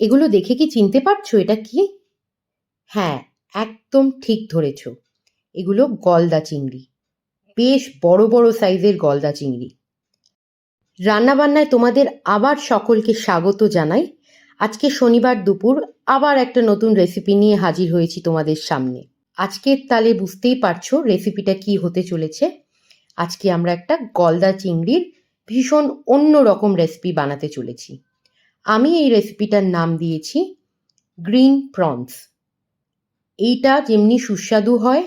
এগুলো দেখে কি চিনতে পারছ এটা কি? হ্যাঁ একদম ঠিক ধরেছ। এগুলো গলদা চিংড়ি। বেশ বড় বড় সাইজের গলদা চিংড়ি। রান্নাবান্নায় তোমাদের আবার সকলকে স্বাগত জানাই। আজকে শনিবার দুপুর আবার একটা নতুন রেসিপি নিয়ে হাজির হয়েছি তোমাদের সামনে। আজকের তালে বুঝতেই পারছ রেসিপিটা কি হতে চলেছে। আজকে আমরা একটা গলদা চিংড়ির ভীষণ অন্য রকম রেসিপি বানাতে চলেছি। আমি এই রেসিপিটার নাম দিয়েছি গ্রিন প্রনস এইটা যেমনি সুস্বাদু হয়,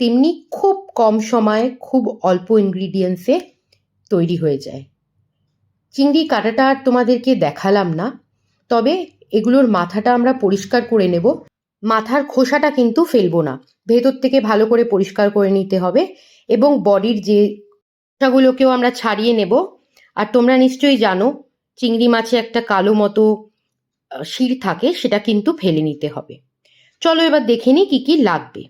তেমনি খুব কম সময়ে খুব অল্প ইনগ্রিডিয়েন্টসে তৈরি হয়ে যায়। চিংড়ি কাটাটা আর তোমাদেরকে দেখালাম না, তবে এগুলোর মাথাটা আমরা পরিষ্কার করে নেব। মাথার খোসাটা কিন্তু ফেলব না, ভেতর থেকে ভালো করে পরিষ্কার করে নিতে হবে এবং বডির যে খোসাগুলোকেও আমরা ছাড়িয়ে নেব। আর তোমরা নিশ্চয়ই জানো চিংড়ি মাছে একটা কালো মতো শির থাকে, সেটা কিন্তু ফেলে নিতে হবে। চলো এবার দেখে নিই কী কী লাগবে।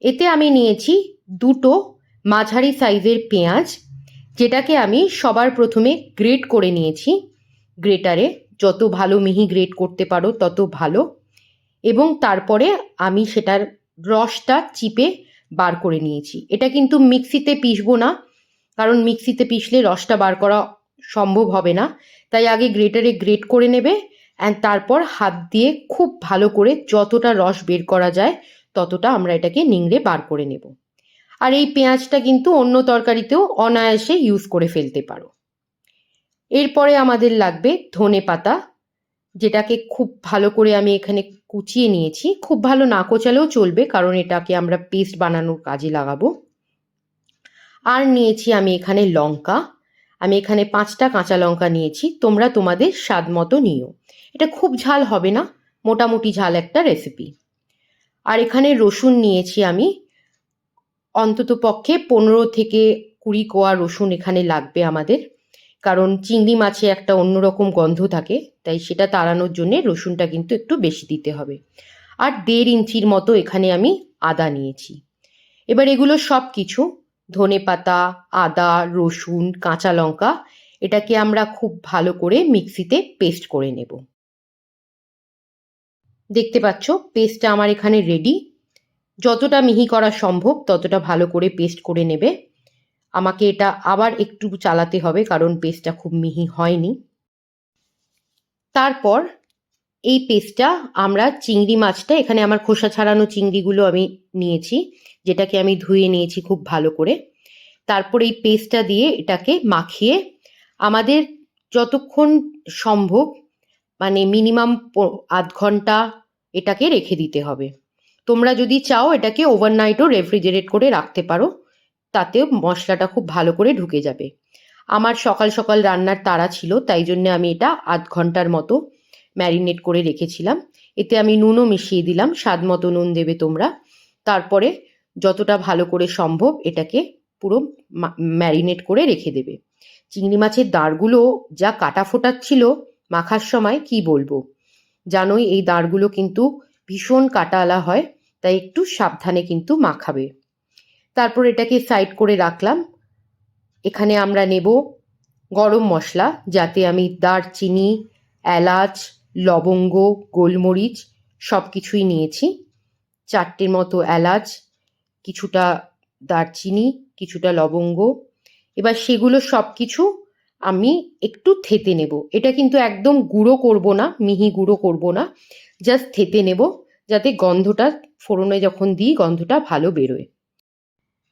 এতে আমি নিয়েছি দুটো মাঝারি সাইজের পেঁয়াজ, যেটাকে আমি সবার প্রথমে গ্রেট করে নিয়েছি। গ্রেটারে যত ভালো মিহি গ্রেট করতে পারো, তত ভালো। এবং তারপরে আমি সেটার রসটা চিপে বার করে নিয়েছি। এটা কিন্তু মিক্সিতে পিসবো না, কারণ মিক্সিতে পিষলে রসটা বার করা সম্ভব হবে না। তাই আগে গ্রেটারে গ্রেট করে নেবে অ্যান্ড তারপর হাত দিয়ে খুব ভালো করে যতটা রস বের করা যায় ততটা আমরা এটাকে নিংড়ে বার করে নেব। আর এই পেঁয়াজটা কিন্তু অন্য তরকারিতেও অনায়াসে ইউজ করে ফেলতে পারো। এরপরে আমাদের লাগবে ধনে পাতা, যেটাকে খুব ভালো করে আমি এখানে কুচিয়ে নিয়েছি। খুব ভালো না কোচালেও চলবে কারণ এটাকে আমরা পেস্ট বানানোর কাজে লাগাবো। আর নিয়েছি আমি এখানে লঙ্কা। আমি এখানে পাঁচটা কাঁচা লঙ্কা নিয়েছি, তোমরা তোমাদের স্বাদ মতো নিও। এটা খুব ঝাল হবে না, মোটামুটি ঝাল একটা রেসিপি আর এখানে রসুন নিয়েছি আমি। অন্তত পক্ষে পনেরো থেকে কুড়ি কোয়া রসুন এখানে লাগবে আমাদের, কারণ চিংড়ি মাছে একটা অন্যরকম গন্ধ থাকে, তাই সেটা তাড়ানোর জন্যে রসুনটা কিন্তু একটু বেশি দিতে হবে। আর দেড় ইঞ্চির মতো এখানে আমি আদা নিয়েছি। এবার এগুলো সব কিছু ধনে পাতা, আদা, রসুন, কাঁচা লঙ্কা এটাকে আমরা খুব ভালো করে মিক্সিতে পেস্ট করে নেব। দেখতে পাচ্ছ, পেস্টটা আমার এখানে রেডি যতটা মিহি করা সম্ভব ততটা ভালো করে পেস্ট করে নেবে। আমাকে এটা আবার একটু চালাতে হবে কারণ পেস্টটা খুব মিহি হয়নি। তারপর এই পেস্টটা আমরা চিংড়ি মাছটা, এখানে আমার খোসা ছাড়ানো চিংড়িগুলো আমি নিয়েছি। যেটাকে আমি ধুয়ে নিয়েছি খুব ভালো করে। তারপর এই পেস্টটা দিয়ে এটাকে মাখিয়ে আমাদের যতক্ষণ সম্ভব মানে মিনিমাম আধ ঘণ্টা এটাকে রেখে দিতে হবে। তোমরা যদি চাও এটাকে ওভারনাইটও রেফ্রিজারেট করে রাখতে পারো, তাতেও মশলাটা খুব ভালো করে ঢুকে যাবে। আমার সকাল সকাল রান্নার তাড়া ছিল, তাই জন্য আমি এটা আধ ঘণ্টার মতো ম্যারিনেট করে রেখেছিলাম। এতে আমি নুনও মিশিয়ে দিলাম, স্বাদ মতো নুন দেবে তোমরা। তারপরে যতটা ভালো করে সম্ভব এটাকে পুরো ম্যারিনেট করে রেখে দেবে। চিংড়ি মাছের দাঁড়গুলো যা কাটা ফোটাচ্ছিল মাখার সময় কি বলব? জানোই এই দাঁড়গুলো কিন্তু ভীষণ কাটালা হয়, তাই একটু সাবধানে কিন্তু মাখাবে। তারপর এটাকে সাইড করে রাখলাম। এখানে আমরা নেব গরম মশলা, যাতে আমি দারচিনি, এলাচ, লবঙ্গ, গোলমরিচ সব কিছুই নিয়েছি। চারটের মতো এলাচ কিছুটা দারচিনি, কিছুটা লবঙ্গ। এবার সেগুলো সব কিছু আমি একটু থেতে নেব। এটা কিন্তু একদম গুঁড়ো করব না, মিহি গুঁড়ো করব না জাস্ট থেতে নেব যাতে গন্ধটা, ফোড়নে যখন দিই গন্ধটা ভালো বেরোয়।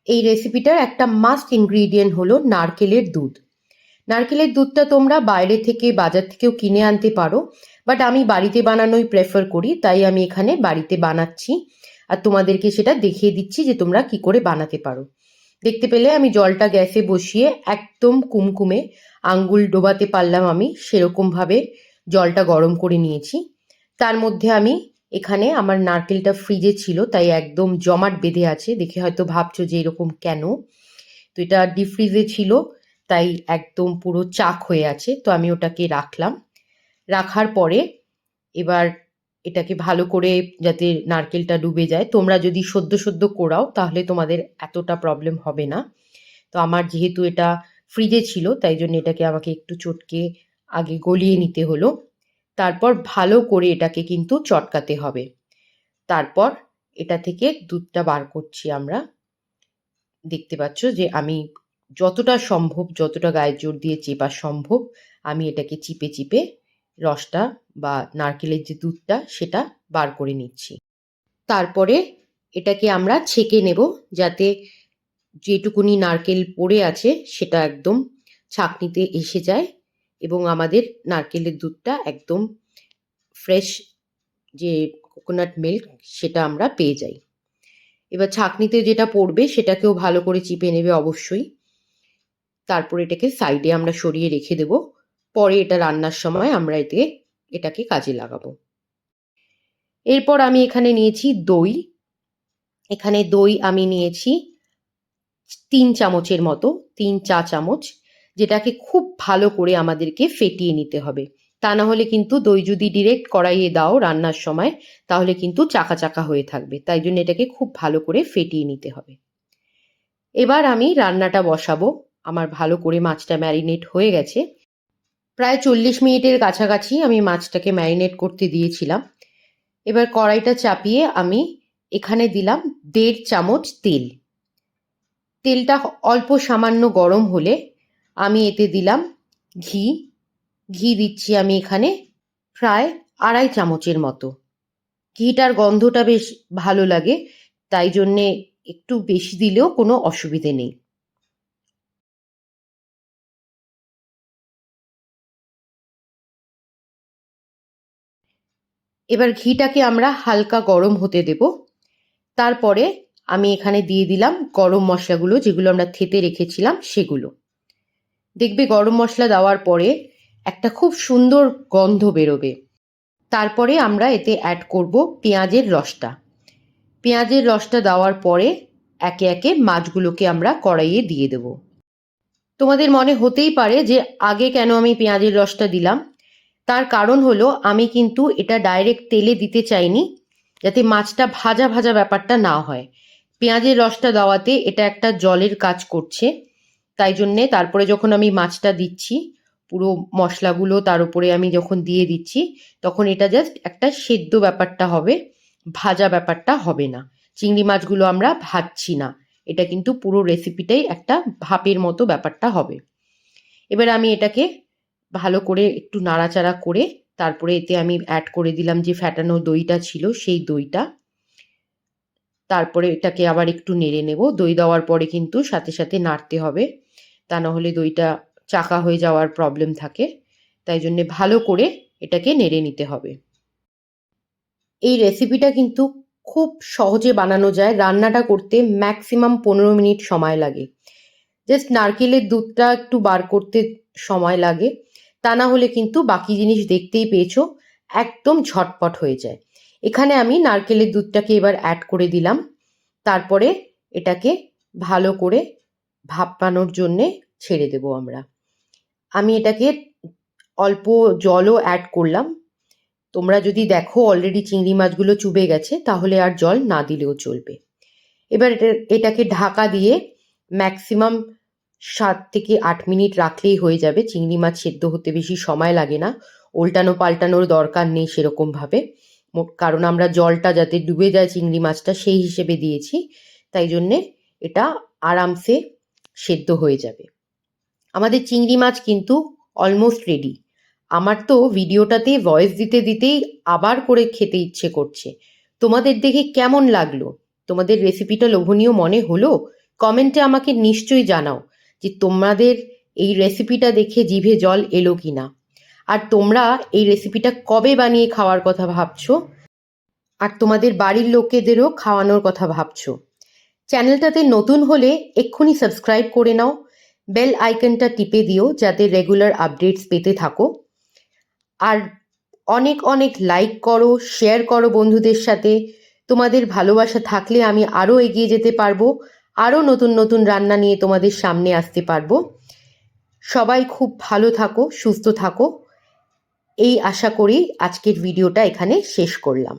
এই রেসিপিটার একটা মাস্ট ইনগ্রিডিয়েন্ট হলো নারকেলের দুধ। নারকেলের দুধটা তোমরা বাইরে থেকে, বাজার থেকেও কিনে আনতে পারো বাট আমি বাড়িতে বানানোই প্রেফার করি, তাই আমি এখানে বাড়িতে বানাচ্ছি। আর তোমাদেরকে সেটা দেখিয়ে দিচ্ছি যে তোমরা কি করে বানাতে পারো। দেখতে পেলে আমি জলটা গ্যাসে বসিয়ে একদম কুমকুমে আঙ্গুল ডোবাতে পারলাম আমি, সেরকমভাবে জলটা গরম করে নিয়েছি। তার মধ্যে আমি এখানে আমার নারকেলটা ফ্রিজে ছিল, তাই একদম জমাট বেঁধে আছে। দেখে হয়তো ভাবছ যে এরকম কেন? তো এটা ডিপ ফ্রিজে ছিল, তাই একদম পুরো চাক হয়ে আছে। তো আমি ওটাকে রাখলাম। রাখার পরে এবার এটাকে ভালো করে যাতে নারকেলটা ডুবে যায়। তোমরা যদি সদ্য সদ্য কোরাও, তাহলে তোমাদের এতটা প্রবলেম হবে না। তো আমার যেহেতু এটা ফ্রিজে ছিল, তাই জন্য এটাকে আমাকে একটু চটকে আগে গলিয়ে নিতে হলো। তারপর ভালো করে এটাকে কিন্তু চটকাতে হবে। তারপর এটা থেকে দুধটা বার করছি আমরা। দেখতে পাচ্ছ যে আমি যতটা সম্ভব, যতটা গায়ের জোর দিয়ে চেপা সম্ভব, আমি এটাকে চিপে চিপে রসটা বা নারকেলের যে দুধটা, সেটা বার করে নিচ্ছি। তারপরে এটাকে আমরা ছেঁকে নেব যাতে যেটুকুনি নারকেল পড়ে আছে, সেটা একদম ছাঁকনিতে এসে যায় এবং আমাদের নারকেলের দুধটা একদম ফ্রেশ যে কোকোনাট মিল্ক, সেটা আমরা পেয়ে যাই। এবার ছাঁকনিতে যেটা পড়বে, সেটাকেও ভালো করে চিপে নেবে অবশ্যই। তারপর এটাকে সাইডে আমরা সরিয়ে রেখে দেব। পরে এটা রান্নার সময় আমরা এতে, এটাকে কাজে লাগাবো। এরপর আমি এখানে নিয়েছি দই। এখানে দই আমি নিয়েছি তিন চামচের মতো, তিন চা চামচ, যেটাকে খুব ভালো করে আমাদেরকে ফেটিয়ে নিতে হবে। তা না হলে কিন্তু দই যদি ডিরেক্ট কড়াইয়ে দাও রান্নার সময়, তাহলে কিন্তু চাকা চাকা হয়ে থাকবে। তাই জন্য এটাকে খুব ভালো করে ফেটিয়ে নিতে হবে। এবার আমি রান্নাটা বসাবো। আমার ভালো করে মাছটা ম্যারিনেট হয়ে গেছে। প্রায় চল্লিশ মিনিটের কাছাকাছি আমি মাছটাকে ম্যারিনেট করতে দিয়েছিলাম। এবার কড়াইটা চাপিয়ে আমি এখানে দিলাম দেড় চামচ তেল। তেলটা অল্প সামান্য গরম হলে আমি এতে দিলাম ঘি। ঘি দিচ্ছি আমি এখানে প্রায় আড়াই চামচের মতো। ঘিটার গন্ধটা বেশ ভালো লাগে, তাই জন্যে একটু বেশি দিলেও কোনো অসুবিধে নেই। এবার ঘিটাকে আমরা হালকা গরম হতে দেব। তারপরে আমি এখানে দিয়ে দিলাম গরম মশলাগুলো, যেগুলো আমরা থেতে রেখেছিলাম, সেগুলো। দেখবে গরম মশলা দেওয়ার পরে একটা খুব সুন্দর গন্ধ বেরোবে। তারপরে আমরা এতে অ্যাড করব পেঁয়াজের রসটা। পেঁয়াজের রসটা দেওয়ার পরে একে একে মাছগুলোকে আমরা কড়াইয়ে দিয়ে দেব। তোমাদের মনে হতেই পারে যে আগে কেন আমি পেঁয়াজের রসটা দিলাম? তার কারণ হলো, আমি কিন্তু এটা ডাইরেক্ট তেলে দিতে চাইনি, যাতে মাছটা ভাজা ভাজা ব্যাপারটা না হয়। পেঁয়াজের রসটা দেওয়াতে এটা একটা জলের কাজ করছে, তাই জন্যে তারপরে যখন আমি মাছটা দিচ্ছি, পুরো মশলাগুলো তার উপরে আমি যখন দিয়ে দিচ্ছি, তখন এটা জাস্ট একটা সেদ্ধ ব্যাপারটা হবে, ভাজা ব্যাপারটা হবে না। চিংড়ি মাছগুলো আমরা ভাজছি না, এটা কিন্তু পুরো রেসিপিটাই একটা ভাপের মতো ব্যাপারটা হবে। এবার আমি এটাকে ভালো করে একটু নাড়াচাড়া করে তারপরে এতে আমি অ্যাড করে দিলাম যে ফ্যাটানো দইটা ছিল, সেই দইটা। তারপরে এটাকে আবার একটু নেড়ে নেব। দই দেওয়ার পরে কিন্তু সাথে সাথে নাড়তে হবে। তা না হলে দইটা চাকা হয়ে যাওয়ার প্রবলেম থাকে। তাই জন্যে ভালো করে এটাকে নেড়ে নিতে হবে। এই রেসিপিটা কিন্তু খুব সহজে বানানো যায়। রান্নাটা করতে ম্যাক্সিমাম পনেরো মিনিট সময় লাগে। জাস্ট নারকেলের দুধটা একটু বার করতে সময় লাগে। তা না হলে কিন্তু বাকি জিনিস দেখতেই পেয়েছ, একদম ঝটপট হয়ে যায়। এখানে আমি নারকেলের দুধটাকে এবার অ্যাড করে দিলাম। তারপরে এটাকে ভালো করে ভাপানোর জন্যে ছেড়ে দেব আমরা। আমি এটাকে অল্প জলও অ্যাড করলাম। তোমরা যদি দেখো অলরেডি চিংড়ি মাছগুলো চুবে গেছে, তাহলে আর জল না দিলেও চলবে। এবার এটা এটাকে ঢাকা দিয়ে ম্যাক্সিমাম সাত থেকে আট মিনিট রাখলেই হয়ে যাবে। চিংড়ি মাছ সেদ্ধ হতে বেশি সময় লাগে না। উল্টানো পাল্টানোর দরকার নেই সেরকমভাবে। কারণ আমরা জলটা যাতে ডুবে যায় চিংড়ি মাছটা সেই হিসেবে দিয়েছি। তাই জন্যে এটা আরামসে সেদ্ধ হয়ে যাবে। আমাদের চিংড়ি মাছ কিন্তু অলমোস্ট রেডি আমার তো ভিডিওটাতে ভয়েস দিতে দিতেই আবার করে খেতে ইচ্ছে করছে। তোমাদের দেখে কেমন লাগল? তোমাদের রেসিপিটা লোভনীয় মনে হলো? কমেন্টে আমাকে নিশ্চয়ই জানাও। যে তোমাদের এই রেসিপিটা দেখে জিভে জল এলো কি না আর তোমরা এই রেসিপিটা কবে বানিয়ে খাওয়ার কথা ভাবছ? আর তোমাদের বাড়ির লোকেদেরও খাওয়ানোর কথা ভাবছ। চ্যানেলটাতে নতুন হলে এক্ষুনি সাবস্ক্রাইব করে নাও। বেল আইকনটা টিপে দিও যাতে রেগুলার আপডেটস পেতে থাকো। আর অনেক অনেক লাইক করো শেয়ার করো বন্ধুদের সাথে। তোমাদের ভালোবাসা থাকলে আমি আরও এগিয়ে যেতে পারব। আরও নতুন নতুন রান্না নিয়ে তোমাদের সামনে আসতে পারব। সবাই খুব ভালো থাকো, সুস্থ থাকো। এই আশা করি আজকের ভিডিওটা এখানে শেষ করলাম।